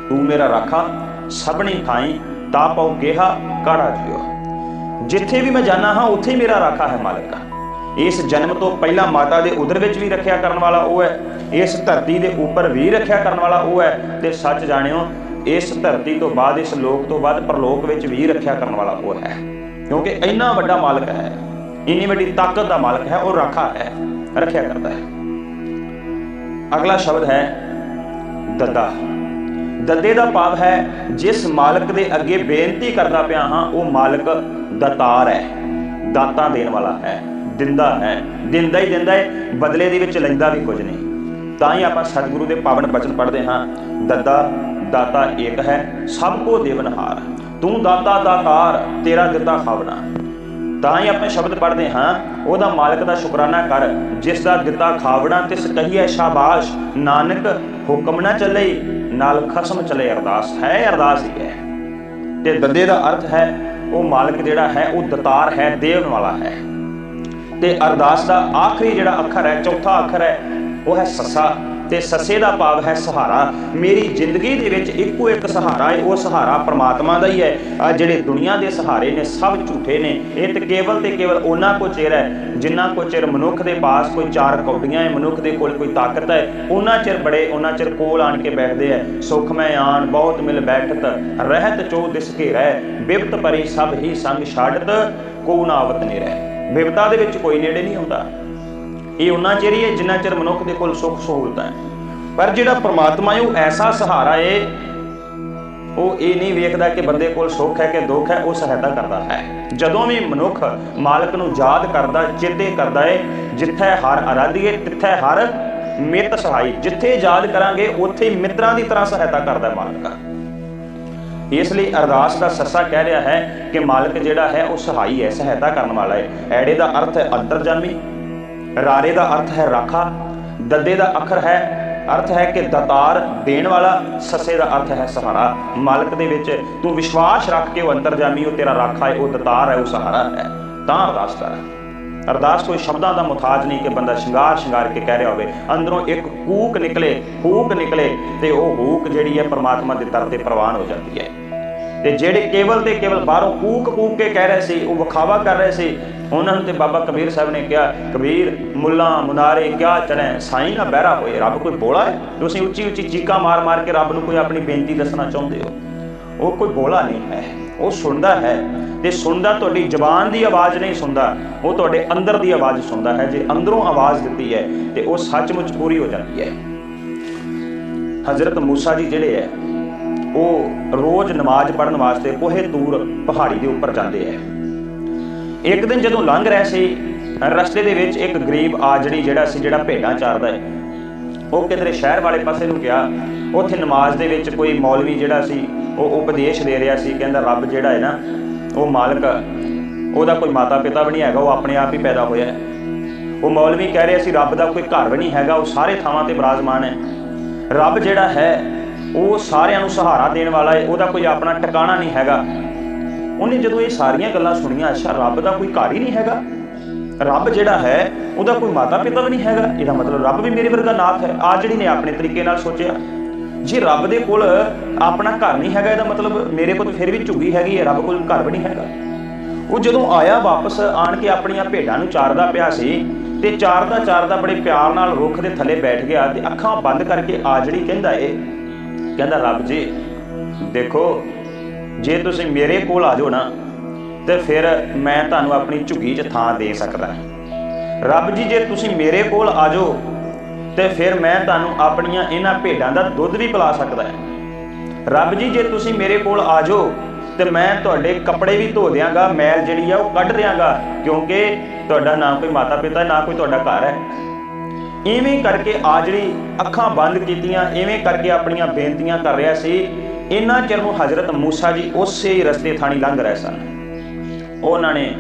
ਤੂੰ ਮੇਰਾ ਰਾਖਾ, ਸਭਣੀ ਥਾਈ ਤਾ ਪਉ ਕਿਹਾ ਕਾੜਾ ਜਿਓ। ਜਿੱਥੇ ਵੀ ਮੈਂ ਜਾਣਾ ਹਾਂ, ਉੱਥੇ ਮੇਰਾ ਰਾਖਾ ਹੈ ਮਾਲਕ। ਇਸ ਜਨਮ ਤੋਂ ਪਹਿਲਾਂ ਮਾਤਾ ਦੇ ਉਦਰ ਵਿੱਚ ਵੀ ਰੱਖਿਆ ਕਰਨ ਵਾਲਾ ਉਹ ਹੈ। ਇਸ ਧਰਤੀ ਦੇ ਉੱਪਰ ਵੀ ਰੱਖਿਆ ਕਰਨ ਵਾਲਾ ਉਹ ਹੈ ਤੇ ਸੱਚ ਜਾਣਿਓ, ਇਸ ਧਰਤੀ ਤੋਂ ਬਾਅਦ, ਇਸ ਲੋਕ ਤੋਂ ਬਾਅਦ ਪਰਲੋਕ ਵਿੱਚ ਵੀ ਰੱਖਿਆ ਕਰਨ ਵਾਲਾ ਉਹ ਹੈ। ਕਿਉਂਕਿ ਇੰਨਾ ਵੱਡਾ ਮਾਲਕ ਹੈ, ਇੰਨੀ ਵੱਡੀ ਤਾਕਤ ਦਾ ਮਾਲਕ ਹੈ, ਉਹ ਰਾਖਾ ਹੈ, ਰੱਖਿਆ ਕਰਦਾ ਹੈ। ਅਗਲਾ ਸ਼ਬਦ ਹੈ ਦੱਦਾ। ਦੱਦੇ ਦਾ ਭਾਵ ਹੈ, ਜਿਸ ਮਾਲਕ ਦੇ ਅੱਗੇ ਬੇਨਤੀ ਕਰਦਾ ਪਿਆ ਹਾਂ, ਉਹ ਮਾਲਕ ਦਾਤਾਰ ਹੈ, ਦਾਤਾ ਦੇਣ ਵਾਲਾ ਹੈ। ਦਿੰਦਾ ਹੈ, ਦਿੰਦਾ ਹੀ ਦਿੰਦਾ ਹੈ, ਬਦਲੇ ਦੇ ਵਿੱਚ ਲੈਂਦਾ ਵੀ ਕੁਝ ਨਹੀਂ। ਤਾਂ ਹੀ ਆਪਾਂ ਸਤਿਗੁਰੂ ਦੇ ਪਾਵਨ ਬਚਨ ਪੜ੍ਹਦੇ ਹਾਂ, ਦੱਦਾ, ਦਾਤਾ ਏਕ ਹੈ, ਸਭ ਕੋ ਦੇਵਨਹਾਰ ਤੂੰ ਦਾਤਾ, ਦਾਤਾਰ, ਤੇਰਾ ਦਿੱਤਾ ਖਾਵਣਾ ਤਾਂ ਹੀ ਆਪਣੇ ਸ਼ਬਦ ਪੜ੍ਹਦੇ ਹਾਂ, ਉਹਦਾ ਮਾਲਕ ਦਾ ਸ਼ੁਕਰਾਨਾ ਕਰ, ਜਿਸ ਦਾ ਦਿੱਤਾ ਖਾਵਣਾ, ਤਿਸ ਕਹੀਏ ਸ਼ਾਬਾਸ਼, ਨਾਨਕ, ਹੁਕਮ ਨਾ ਚੱਲੇ, ਨਾਲ ਖਸਮ ਚੱਲੇ ਅਰਦਾਸ। ਹੈ, ਅਰਦਾਸ ਹੀ ਹੈ। ਤੇ ਦੱਦੇ ਦਾ ਅਰਥ ਹੈ, ਉਹ ਮਾਲਕ ਜਿਹੜਾ ਹੈ, ਉਹ ਦਤਾਰ ਹੈ, ਦੇਵਨ ਵਾਲਾ ਹੈ। ਤੇ ਅਰਦਾਸ ਦਾ ਆਖਰੀ ਜਿਹੜਾ ਅੱਖਰ ਹੈ, ਚੌਥਾ ਅੱਖਰ ਹੈ, ਉਹ ਹੈ ਸੱਸਾ। ਤੇ ਸੱਸੇ ਦਾ ਭਾਵ ਹੈ ਸਹਾਰਾ। ਮੇਰੀ ਜ਼ਿੰਦਗੀ ਦੇ ਵਿੱਚ ਇੱਕੋ ਇੱਕ ਸਹਾਰਾ ਹੈ, ਉਹ ਸਹਾਰਾ ਪ੍ਰਮਾਤਮਾ ਦਾ ਹੀ ਹੈ। ਆ ਜਿਹੜੇ ਦੁਨੀਆ ਦੇ ਸਹਾਰੇ ਨੇ, ਸਭ ਝੂਠੇ ਨੇ। ਇਹ ਤੇ ਕੇਵਲ ਤੇ ਕੇਵਲ ਉਹਨਾਂ ਕੋ ਚਿਰ ਹੈ ਜਿੰਨਾ ਕੋ ਚਿਰ ਮਨੁੱਖ ਦੇ ਪਾਸ ਕੋਈ ਚਾਰ ਕੌਡੀਆਂ ਹੈ, ਮਨੁੱਖ ਦੇ ਕੋਲ ਕੋਈ ਤਾਕਤ ਹੈ। ਉਹਨਾਂ ਚਿਰ ਬੜੇ, ਉਹਨਾਂ ਚਿਰ ਕੋਲ ਆਣ ਕੇ ਬੈਠਦੇ ਹੈ। ਸੁਖ ਮੈਂ ਆਣ, ਬਹੁਤ ਮਿਲ ਬੈਠਤ, ਰਹਿਤ ਚੋ ਦਿਸ ਕੇ ਰਹਿ ਬਿਪਤ ਪਰੀ ਸਭ ਹੀ ਸੰਗ ਛਾੜਤ, ਕੋ ਨਾਵਤ ਨੇ ਰਹਿ ਬਿਪਤਾ ਦੇ ਵਿੱਚ ਕੋਈ ਨੇੜੇ ਨਹੀਂ ਆਉਂਦਾ ਇਹ ਉਹਨਾਂ ਚਿਰ ਹੀ ਹੈ ਜਿੰਨਾ ਚਿਰ ਮਨੁੱਖ ਦੇ ਕੋਲ ਸੁੱਖ ਸਹੂਲਤਾਂ ਹੈ। ਪਰ ਜਿਹੜਾ ਪ੍ਰਮਾਤਮਾ ਹੈ, ਉਹ ਐਸਾ ਸਹਾਰਾ ਹੈ ਉਹ ਇਹ ਨਹੀਂ ਵੇਖਦਾ ਕਿ ਬੰਦੇ ਕੋਲ ਸੁੱਖ ਹੈ ਕਿ ਦੁੱਖ ਹੈ, ਉਹ ਸਹਾਇਤਾ ਕਰਦਾ ਹੈ। ਜਦੋਂ ਵੀ ਮਨੁੱਖ ਮਾਲਕ ਨੂੰ ਯਾਦ ਕਰਦਾ, ਚੇਤੇ ਕਰਦਾ ਹੈ ਜਿੱਥੇ ਹਰ ਅਰਾਧੀਏ ਤਿੱਥੇ ਹਰ ਮਿੱਤ ਸਹਾਈ। ਜਿੱਥੇ ਯਾਦ ਕਰਾਂਗੇ, ਉੱਥੇ ਮਿੱਤਰਾਂ ਦੀ ਤਰ੍ਹਾਂ ਸਹਾਇਤਾ ਕਰਦਾ ਹੈ ਮਾਲਕ। ਇਸ ਲਈ ਅਰਦਾਸ ਦਾ ਸੱਸਾ ਕਹਿ ਰਿਹਾ ਹੈ ਕਿ ਮਾਲਕ ਜਿਹੜਾ ਹੈ ਉਹ ਸਹਾਈ ਹੈ, ਸਹਾਇਤਾ ਕਰਨ ਵਾਲਾ ਹੈ। ਐੜੇ ਦਾ ਅਰਥ ਹੈ ਅੰਤਰਜਾਮੀ, ਰਾਰੇ ਦਾ ਅਰਥ ਹੈ ਰਾਖਾ, ਦੱਦੇ ਦਾ ਅੱਖਰ ਹੈ, ਅਰਥ ਹੈ ਕਿ ਦਤਾਰ ਦੇਣ ਵਾਲਾ, ਸੱਸੇ ਦਾ ਅਰਥ ਹੈ ਸਹਾਰਾ। ਮਾਲਕ ਦੇ ਵਿੱਚ ਤੂੰ ਵਿਸ਼ਵਾਸ ਰੱਖ ਕੇ ਉਹ ਅੰਤਰਜਾਮੀ, ਉਹ ਤੇਰਾ ਰਾਖਾ ਹੈ, ਉਹ ਦਤਾਰ ਹੈ, ਉਹ ਸਹਾਰਾ ਹੈ। ਤਾਂ ਅਰਦਾਸ ਕਰ। ਅਰਦਾਸ ਕੋਈ ਸ਼ਬਦਾਂ ਦਾ ਮੁਤਾਜ ਨਹੀਂ ਕਿ ਬੰਦਾ ਸ਼ਿੰਗਾਰ ਸ਼ਿੰਗਾਰ ਕੇ ਕਹਿ ਰਿਹਾ ਹੋਵੇ। ਅੰਦਰੋਂ ਇੱਕ ਕੂਕ ਨਿਕਲੇ, ਹੂਕ ਨਿਕਲੇ ਤੇ ਉਹ ਹੂਕ ਜਿਹੜੀ ਹੈ ਪਰਮਾਤਮਾ ਦੇ ਦਰ ਤੇ ਪ੍ਰਵਾਨ ਹੋ ਜਾਂਦੀ ਹੈ। ਤੇ ਜਿਹੜੇ ਕੇਵਲ ਤੇ ਕੇਵਲ ਬਾਹਰੋਂ ਕੂਕ ਕੂਕ ਕੇ ਕਹਿ ਰਹੇ ਸੀ, ਉਹ ਵਿਖਾਵਾ ਕਰ ਰਹੇ ਸੀ, ਉਹਨਾਂ ਨੂੰ ਤੇ ਬਾਬਾ ਕਬੀਰ ਸਾਹਿਬ ਨੇ ਕਿਹਾ, ਕਬੀਰ, ਮੁੱਲਾ, ਮੁਨਾਰੇ, ਕਿਆ ਚੜੈ ਸਾਈਂ ਨਾ ਬਹਿਰਾ ਹੋਏ, ਰੱਬ ਕੋਈ ਬੋਲਾ ਹੈ? ਤੁਸੀਂ ਉੱਚੀ ਉੱਚੀ ਚੀਕਾਂ ਮਾਰ ਮਾਰ ਕੇ ਰੱਬ ਨੂੰ ਕੋਈ ਆਪਣੀ ਬੇਨਤੀ ਦੱਸਣਾ ਚਾਹੁੰਦੇ ਹੋ? ਉਹ ਕੋਈ ਬੋਲਾ ਨਹੀਂ ਹੈ, ਉਹ ਸੁਣਦਾ ਹੈ ਤੇ ਸੁਣਦਾ ਤੁਹਾਡੀ ਜ਼ਬਾਨ ਦੀ ਆਵਾਜ਼ ਨਹੀਂ ਸੁਣਦਾ, ਉਹ ਤੁਹਾਡੇ ਅੰਦਰ ਦੀ ਆਵਾਜ਼ ਸੁਣਦਾ ਹੈ। ਜੇ ਅੰਦਰੋਂ ਆਵਾਜ਼ ਦਿੱਤੀ ਹੈ ਤੇ ਉਹ ਸੱਚਮੁੱਚ ਪੂਰੀ ਹੋ ਜਾਂਦੀ ਹੈ। ਹਜ਼ਰਤ ਮੂਸਾ ਜੀ ਜਿਹੜੇ ਹੈ ਉਹ ਰੋਜ਼ ਨਮਾਜ਼ ਪੜ੍ਹਨ ਵਾਸਤੇ ਕੋਹੇ ਦੂਰ ਪਹਾੜੀ ਦੇ ਉੱਪਰ ਜਾਂਦੇ ਐ। ਇੱਕ ਦਿਨ ਜਦੋਂ ਲੰਘ ਰਹੇ ਸੀ, ਰਸਤੇ ਦੇ ਵਿੱਚ ਇੱਕ ਗਰੀਬ ਆਜੜੀ ਜਿਹੜਾ ਸੀ, ਜਿਹੜਾ ਭੇਡਾਂ ਚਾਰਦਾ ਹੈ ਉਹ ਕਿਧਰੇ ਸ਼ਹਿਰ ਵਾਲੇ ਪਾਸੇ ਨੂੰ ਗਿਆ। ਉੱਥੇ ਨਮਾਜ਼ ਦੇ ਵਿੱਚ ਕੋਈ ਮੌਲਵੀ ਜਿਹੜਾ ਸੀ, ਉਹ ਉਪਦੇਸ਼ ਦੇ ਰਿਹਾ ਸੀ, ਕਹਿੰਦਾ ਰੱਬ ਜਿਹੜਾ ਹੈ ਨਾ, ਉਹ ਮਾਲਕ, ਉਹਦਾ ਕੋਈ ਮਾਤਾ ਪਿਤਾ ਵੀ ਨਹੀਂ ਹੈਗਾ, ਉਹ ਆਪਣੇ ਆਪ ਹੀ ਪੈਦਾ ਹੋਇਆ ਹੈ ਉਹ ਮੌਲਵੀ ਕਹਿ ਰਿਹਾ ਸੀ, ਰੱਬ ਦਾ ਕੋਈ ਘਰ ਵੀ ਨਹੀਂ ਹੈਗਾ, ਉਹ ਸਾਰੇ ਥਾਵਾਂ ਤੇ ਬਿਰਾਜਮਾਨ ਹੈ ਰੱਬ ਜਿਹੜਾ ਹੈ ਉਹ ਸਾਰਿਆਂ ਨੂੰ ਸਹਾਰਾ ਦੇਣ ਵਾਲਾ ਹੈ ਉਹਦਾ ਕੋਈ ਆਪਣਾ ਟਿਕਾਣਾ ਨਹੀਂ ਹੈਗਾ। ਉਹਨੇ ਜਦੋਂ ਇਹ ਸਾਰੀਆਂ ਗੱਲਾਂ ਸੁਣੀਆਂ, ਅੱਛਾ, ਰੱਬ ਦਾ ਕੋਈ ਘਰ ਹੀ ਨਹੀਂ ਹੈਗਾ? ਰੱਬ ਜਿਹੜਾ ਹੈ, ਉਹਦਾ ਕੋਈ ਮਾਤਾ ਪਿਤਾ ਵੀ ਨਹੀਂ ਹੈਗਾ? ਇਹਦਾ ਮਤਲਬ ਰੱਬ ਵੀ ਮੇਰੇ ਵਰਗਾ ਨਾਥ ਹੈ। ਆ ਜਿਹੜੀ ਨੇ ਆਪਣੇ ਤਰੀਕੇ ਨਾਲ ਸੋਚਿਆ, ਜੇ ਰੱਬ ਦੇ ਕੋਲ ਆਪਣਾ ਘਰ ਨਹੀਂ ਹੈਗਾ, ਇਹਦਾ ਮਤਲਬ ਮੇਰੇ ਕੋਲ ਫਿਰ ਵੀ ਝੁੱਗੀ ਹੈਗੀ ਹੈ, ਰੱਬ ਕੋਲ ਘਰ ਵੀ ਨਹੀਂ ਹੈਗਾ। ਉਹ ਜਦੋਂ ਆਇਆ ਵਾਪਸ, ਆਣ ਕੇ ਆਪਣੀਆਂ ਭੇਡਾਂ ਨੂੰ ਚਾਰਦਾ ਪਿਆ ਸੀ ਤੇ ਚਾਰਦਾ ਚਾਰਦਾ ਬੜੇ ਪਿਆਰ ਨਾਲ ਰੁੱਖ ਦੇ ਥੱਲੇ ਬੈਠ ਗਿਆ ਤੇ ਅੱਖਾਂ ਬੰਦ ਕਰਕੇ ਆਜੜੀ ਕਹਿੰਦਾ ਏ ਕਹਿੰਦਾ, ਰੱਬ ਜੀ, ਦੇਖੋ, ਜੇ ਤੁਸੀਂ ਮੇਰੇ ਕੋਲ ਆ ਜਾਓ ਨਾ, ਤੇ ਫਿਰ ਮੈਂ ਤੁਹਾਨੂੰ ਆਪਣੀ ਝੁੱਗੀ 'ਚ ਥਾਂ ਦੇ ਸਕਦਾ ਰੱਬ ਜੀ, ਜੇ ਤੁਸੀਂ ਮੇਰੇ ਕੋਲ ਆ ਜਾਓ, ਤੇ ਫਿਰ ਮੈਂ ਤੁਹਾਨੂੰ ਆਪਣੀਆਂ ਇਹਨਾਂ ਭੇਡਾਂ ਦਾ ਦੁੱਧ ਵੀ ਪਿਲਾ ਸਕਦਾ ਰੱਬ ਜੀ, ਜੇ ਤੁਸੀਂ ਮੇਰੇ ਕੋਲ ਆ ਜਾਓ, ਤੇ ਮੈਂ ਤੁਹਾਡੇ ਕੱਪੜੇ ਵੀ ਧੋ ਦਿਆਂਗਾ, ਮੈਲ ਜਿਹੜੀ ਆ ਉਹ ਕੱਢ ਦਿਆਂਗਾ, ਕਿਉਂਕਿ ਤੁਹਾਡਾ ਨਾ ਕੋਈ ਮਾਤਾ ਪਿਤਾ ਨਾ ਕੋਈ ਤੁਹਾਡਾ ਘਰ ਹੈ। ਇਵੇਂ ਕਰਕੇ ਆ ਜਿਹੜੀ ਅੱਖਾਂ ਬੰਦ ਕੀਤੀਆਂ ਇਵੇਂ ਕਰਕੇ ਆਪਣੀਆਂ ਬੇਨਤੀਆਂ ਕਰ ਰਿਹਾ ਸੀ, ਇੰਨਾ ਚਿਰ ਨੂੰ ਹਜ਼ਰਤ ਮੂਸਾ ਜੀ ਉਸੇ ਰਸਤੇ ਥਾਣੀ ਲੰਘ ਰਹੇ ਸਨ। ਉਹਨਾਂ ਨੇ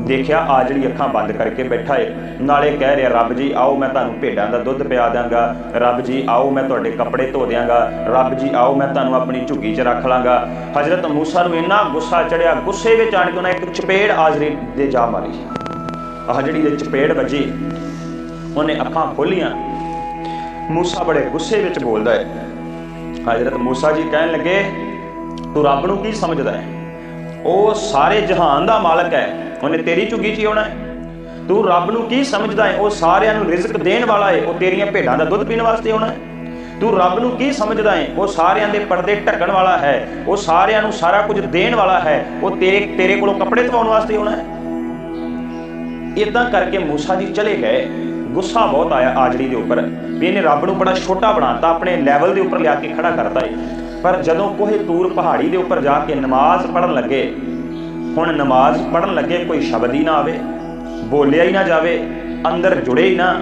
ਦੇਖਿਆ, ਆ ਜਿਹੜੀ ਅੱਖਾਂ ਬੰਦ ਕਰਕੇ ਬੈਠਾ ਏ। ਨਾਲੇ ਕਹਿ ਰਿਹਾ, ਰੱਬ ਜੀ, ਆਓ ਮੈਂ ਤੁਹਾਨੂੰ ਭੇਡਾਂ ਦਾ ਦੁੱਧ ਪਿਆ ਦਿਆਂਗਾ। ਰੱਬ ਜੀ, ਆਓ ਮੈਂ ਤੁਹਾਡੇ ਕੱਪੜੇ ਧੋ ਦਿਆਂਗਾ। ਰੱਬ ਜੀ, ਆਓ ਮੈਂ ਤੁਹਾਨੂੰ ਆਪਣੀ ਝੁੱਗੀ 'ਚ ਰੱਖ ਲਾਂਗਾ। ਹਜ਼ਰਤ ਮੂਸਾ ਨੂੰ ਇੰਨਾ ਗੁੱਸਾ ਚੜਿਆ, ਗੁੱਸੇ ਵਿੱਚ ਆਣ ਕੇ ਉਹਨਾਂ ਇੱਕ ਚਪੇੜ ਆਜ਼ਰੀ ਦੇ ਜਾ ਮਾਰੀ। ਆਹ ਜਿਹੜੀ ਦੇ ਚਪੇੜ ਵੱਜੀ ਉਹਨੇ ਅੱਖਾਂ ਖੋਲੀਆਂ। ਮੂਸਾ ਬੜੇ ਗੁੱਸੇ ਵਿੱਚ ਬੋਲਦਾ ਹੈ। ਹਜ਼ਰਤ ਮੂਸਾ ਜੀ ਕਹਿਣ ਲੱਗੇ, ਤੂੰ ਰੱਬ ਨੂੰ ਕੀ ਸਮਝਦਾ ਹੈ? ਉਹ ਸਾਰੇ ਜਹਾਨ ਦਾ ਮਾਲਕ ਹੈ। ਉਹਨੇ ਤੇਰੀ ਝੁੱਗੀ 'ਚ ਆਉਣਾ ਹੈ। ਤੂੰ ਰੱਬ ਨੂੰ ਕੀ ਸਮਝਦਾ ਹੈ? ਉਹ ਸਾਰਿਆਂ ਨੂੰ ਰਿਜ਼ਕ ਦੇਣ ਵਾਲਾ ਹੈ। ਉਹ ਤੇਰੀਆਂ ਭੇਡਾਂ ਦਾ ਦੁੱਧ ਪੀਣ ਵਾਸਤੇ ਆਉਣਾ ਹੈ। ਤੂੰ ਰੱਬ ਨੂੰ ਕੀ ਸਮਝਦਾ ਹੈ? ਉਹ ਸਾਰਿਆਂ ਦੇ ਪਰਦੇ ਢੱਕਣ ਵਾਲਾ ਹੈ। ਉਹ ਸਾਰਿਆਂ ਨੂੰ ਸਾਰਾ ਕੁਝ ਦੇਣ ਵਾਲਾ ਹੈ। ਉਹ ਤੇਰੇ ਤੇਰੇ ਕੋਲੋਂ ਕੱਪੜੇ ਧਵਾਉਣ ਵਾਸਤੇ ਆਉਣਾ ਹੈ। ਇਦਾਂ ਕਰਕੇ ਮੂਸਾ ਜੀ ਚਲੇ ਗਏ। ਗੁੱਸਾ ਬਹੁਤ ਆਇਆ ਆਜੜੀ ਦੇ ਉੱਪਰ। ਵੀ ਇਹਨੇ ਰੱਬ ਨੂੰ ਬੜਾ ਛੋਟਾ ਬਣਾਤਾ, ਆਪਣੇ ਲੈਵਲ ਦੇ ਉੱਪਰ ਲਿਆ ਕੇ ਖੜਾ ਕਰਤਾ ਏ। ਪਰ ਜਦੋਂ ਕੋਹੇ ਤੂਰ ਪਹਾੜੀ ਦੇ ਉੱਪਰ ਜਾ ਕੇ ਨਮਾਜ਼ ਪੜਨ ਲੱਗੇ, ਹੁਣ ਨਮਾਜ਼ ਪੜਨ ਲੱਗੇ ਕੋਈ ਸ਼ਬਦ ਹੀ ਨਾ ਆਵੇ, ਬੋਲਿਆ ਹੀ ਨਾ ਜਾਵੇ, ਅੰਦਰ ਜੁੜੇ ਹੀ ਨਾ।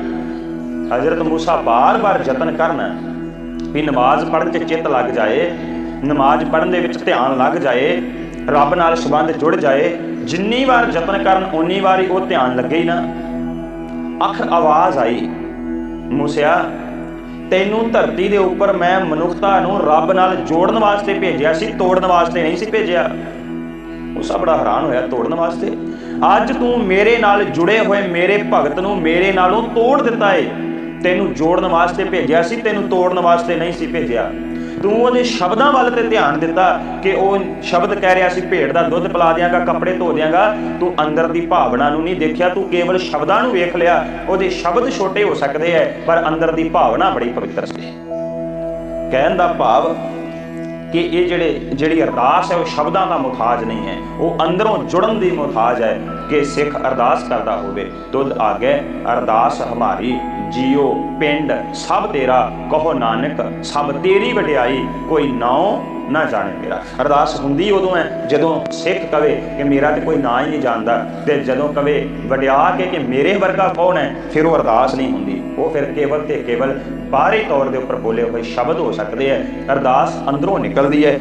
ਹਜ਼ਰਤ ਮੂਸਾ ਬਾਰ-ਬਾਰ ਯਤਨ ਕਰਨ ਵੀ ਨਮਾਜ਼ ਪੜਨ 'ਚ ਚਿੱਤ ਲੱਗ ਜਾਏ, ਨਮਾਜ਼ ਪੜਨ ਦੇ ਵਿੱਚ ਧਿਆਨ ਲੱਗ ਜਾਏ, ਰੱਬ ਨਾਲ ਸੰਬੰਧ ਜੁੜ ਜਾਏ, ਜਿੰਨੀ ਵਾਰ ਯਤਨ ਕਰਨ, ਓਨੀ ਵਾਰੀ ਉਹ ਧਿਆਨ ਲੱਗੇ ਹੀ ਨਾ। ਆਖਰ ਆਵਾਜ਼ ਆਈ। ਮੂਸਿਆ, ਤੈਨੂੰ ਧਰਤੀ ਦੇ ਉੱਪਰ ਮੈਂ ਮਨੁੱਖਤਾ ਨੂੰ ਰੱਬ ਨਾਲ ਜੋੜਨ ਵਾਸਤੇ ਭੇਜਿਆ ਸੀ, ਤੋੜਨ ਵਾਸਤੇ ਨਹੀਂ ਸੀ ਭੇਜਿਆ। ਮੂਸਾ ਬੜਾ ਹੈਰਾਨ ਹੋਇਆ ਤੋੜਨ ਵਾਸਤੇ। ਅੱਜ ਤੂੰ ਮੇਰੇ ਨਾਲ ਜੁੜੇ ਹੋਏ, ਮੇਰੇ ਭਗਤ ਨੂੰ ਮੇਰੇ ਨਾਲੋਂ ਤੋੜ ਦਿੱਤਾ ਏ। ਤੈਨੂੰ ਜੋੜਨ ਵਾਸਤੇ ਭੇਜਿਆ ਸੀ, ਤੈਨੂੰ ਤੋੜਨ ਵਾਸਤੇ ਨਹੀਂ ਸੀ ਭੇਜਿਆ। ਤੂੰ ਉਹਦੇ ਸ਼ਬਦਾਂ ਵੱਲ ਤੇ ਧਿਆਨ ਦਿੱਤਾ ਕਿ ਉਹ ਸ਼ਬਦ ਕਹਿ ਰਿਹਾ ਸੀ, ਭੇਡ ਦਾ ਦੁੱਧ ਪਿਲਾ ਦਿਆਂਗਾ, ਕੱਪੜੇ ਧੋ ਦਿਆਂਗਾ, ਤੂੰ ਅੰਦਰ ਦੀ ਭਾਵਨਾ ਨੂੰ ਨਹੀਂ ਦੇਖਿਆ, ਤੂੰ ਕੇਵਲ ਸ਼ਬਦਾਂ ਨੂੰ ਵੇਖ ਲਿਆ, ਉਹਦੇ ਸ਼ਬਦ ਛੋਟੇ ਹੋ ਸਕਦੇ ਐ, ਪਰ ਅੰਦਰ ਦੀ ਭਾਵਨਾ ਬੜੀ ਪਵਿੱਤਰ ਸੀ। ਕਹਿਣ ਦਾ ਭਾਵ ਕਿ ਇਹ ਜਿਹੜੇ ਜਿਹੜੀ ਅਰਦਾਸ ਹੈ, ਉਹ ਸ਼ਬਦਾਂ ਦਾ ਮੁਤਾਜ ਨਹੀਂ ਹੈ। ਉਹ ਅੰਦਰੋਂ ਜੁੜਨ ਦੀ ਮੁਤਾਜ ਹੈ ਕਿ ਸਿੱਖ ਅਰਦਾਸ ਕਰਦਾ ਹੋਵੇ। ਤੁਧ ਆਗੇ ਅਰਦਾਸ ਹਮਾਰੀ, ਜੀਓ ਪਿੰਡ, ਸਭ ਤੇਰਾ, ਕਹੋ ਨਾਨਕ, ਸਭ ਤੇਰੀ ਵਡਿਆਈ, ਕੋਈ ਨਾਉ ਨਾ ਜਾਣੇ ਮੇਰਾ। ਅਰਦਾਸ ਹੁੰਦੀ ਉਦੋਂ ਹੈ ਜਦੋਂ ਸਿੱਖ ਕਵੇ ਕਿ ਮੇਰਾ ਤੇ ਕੋਈ ਨਾਂ ਹੀ ਨਹੀਂ ਜਾਣਦਾ ਤੇ ਜਦੋਂ ਕਵੇ ਵਡਿਆ ਕੇ ਕਿ ਮੇਰੇ ਵਰਗਾ ਕੌਣ ਹੈ ਫਿਰ ਉਹ ਅਰਦਾਸ ਨਹੀਂ ਹੁੰਦੀ। ਉਹ ਫਿਰ ਕੇਵਲ ਤੇ ਕੇਵਲ ਬਾਹਰੀ ਤੌਰ ਦੇ ਉੱਪਰ ਬੋਲੇ ਹੋਏ ਸ਼ਬਦ ਹੋ ਸਕਦੇ ਹੈ ਅਰਦਾਸ ਅੰਦਰੋਂ ਨਿਕਲਦੀ ਹੈ